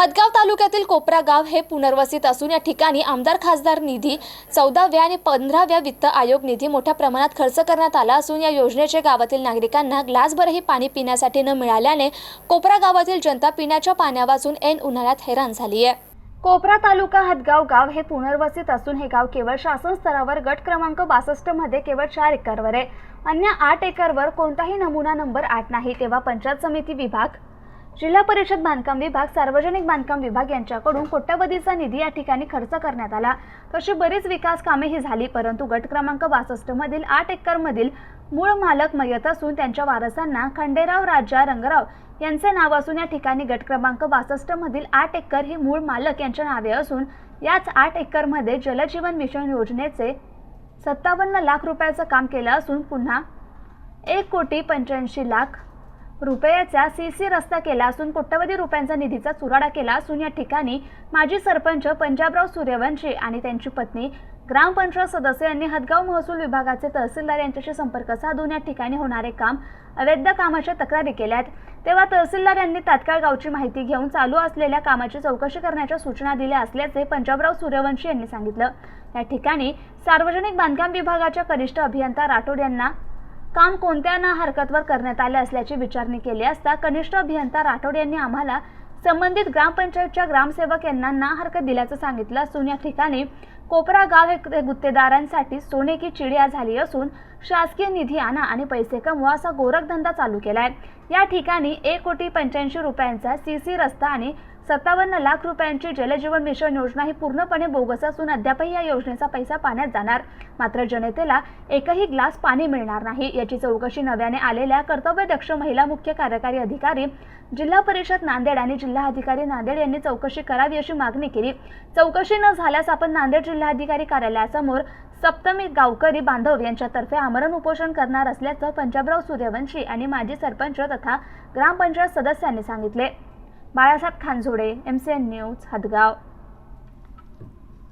हदगाव तालुक्यातील कोपरा गाव हे पुनर्वसित असून या ठिकाणी आमदार खासदार निधी चौदाव्या आणि पंधराव्या वित्त आयोग निधी मोठ्या प्रमाणात खर्च करण्यात आला असून या योजनेचे गावातील नागरिकांना ग्लासभरही पाणी पिण्यासाठी न मिळाल्याने कोपरा गावातील जनता पिण्याच्या पाण्यापासून ऐन उन्हाळ्यात हैराण झाली आहे कोपरा तालुका हदगाव गाव हे पुनर्वसित असून हे गाव केवळ शासन स्तरावर गट क्रमांक बासष्टमध्ये केवळ चार एकरवर आहे. अन्य आठ एकरवर कोणताही नमुना नंबर आठ नाही तेव्हा पंचायत समिती विभाग जिल्हा परिषद बांधकाम विभाग सार्वजनिक बांधकाम विभाग यांच्याकडून कोट्यवधीचा निधी या ठिकाणी खर्च करण्यात आला. तशी बरीच विकास कामे ही झाली परंतु गट क्रमांक बासष्ट मधील आठ एकरमधील मूळ मालक मयत असून त्यांच्या वारसांना खंडेराव राजा रंगराव यांचे नाव असून या ठिकाणी गट क्रमांक बासष्ट मधील आठ एकर ही मूळ मालक यांच्या नावे असून याच आठ एकरमध्ये जलजीवन मिशन योजनेचे सत्तावन्न लाख रुपयाचं काम केलं असून पुन्हा एक कोटी पंच्याऐंशी लाख रुपयाचा सी सी रस्ता केला असून कोट्यवधी रुपयांचा निधीचा चुराडा केला असून या ठिकाणी माजी सरपंच पंजाबराव सूर्यवंशी आणि त्यांची पत्नी ग्रामपंचायत सदस्य यांनी हदगाव महसूल विभागाचे तहसीलदार यांच्याशी संपर्क साधून या ठिकाणी होणारे काम अवैध कामाच्या तक्रारी केल्या आहेत. तेव्हा तहसीलदार यांनी तात्काळ गावची माहिती घेऊन चालू असलेल्या कामाची चौकशी करण्याच्या सूचना दिल्या असल्याचे पंजाबराव सूर्यवंशी यांनी सांगितलं. या ठिकाणी सार्वजनिक बांधकाम विभागाच्या कनिष्ठ अभियंता राठोड यांना काम कोणत्या ना हरकतवर करण्यात आले असल्याची विचारणी केली असता कनिष्ठ अभियंता राठोड यांनी आम्हाला संबंधित ग्रामपंचायतच्या ग्रामसेवक यांना ना हरकत दिल्याचं सांगितलं असून या ठिकाणी कोपरा गाव हे गुत्तेदारांसाठी सोने की चिडिया झाली असून शासकीय निधी आणा आणि पैसे कमवा असा गोरखधंदा चालू केला आहे या ठिकाणी एक कोटी पंच्याऐंशी रुपयांचा सी सी रस्ता आणि सत्तावन्न लाख रुपयांची जलजीवन मिशन योजना ही पूर्णपणे बोगस असून अद्यापही या योजनेचा पैसा पाण्यात जाणार. मात्र जनतेला एकही ग्लास पाणी मिळणार नाही. याची चौकशी नव्याने आलेल्या कर्तव्यदक्ष महिला मुख्य कार्यकारी अधिकारी जिल्हा परिषद नांदेड आणि जिल्हाधिकारी नांदेड यांनी चौकशी करावी अशी मागणी केली. चौकशी न झाल्यास आपण नांदेड जिल्हाधिकारी कार्यालयासमोर सप्तमी गावकरी बांधव यांच्यातर्फे आमरण उपोषण करणार असल्याचं पंजाबराव सूर्यवंशी आणि माजी सरपंच तथा ग्रामपंचायत सदस्यांनी सांगितले. Balasaheb Khanzode M C N news Hadgaon.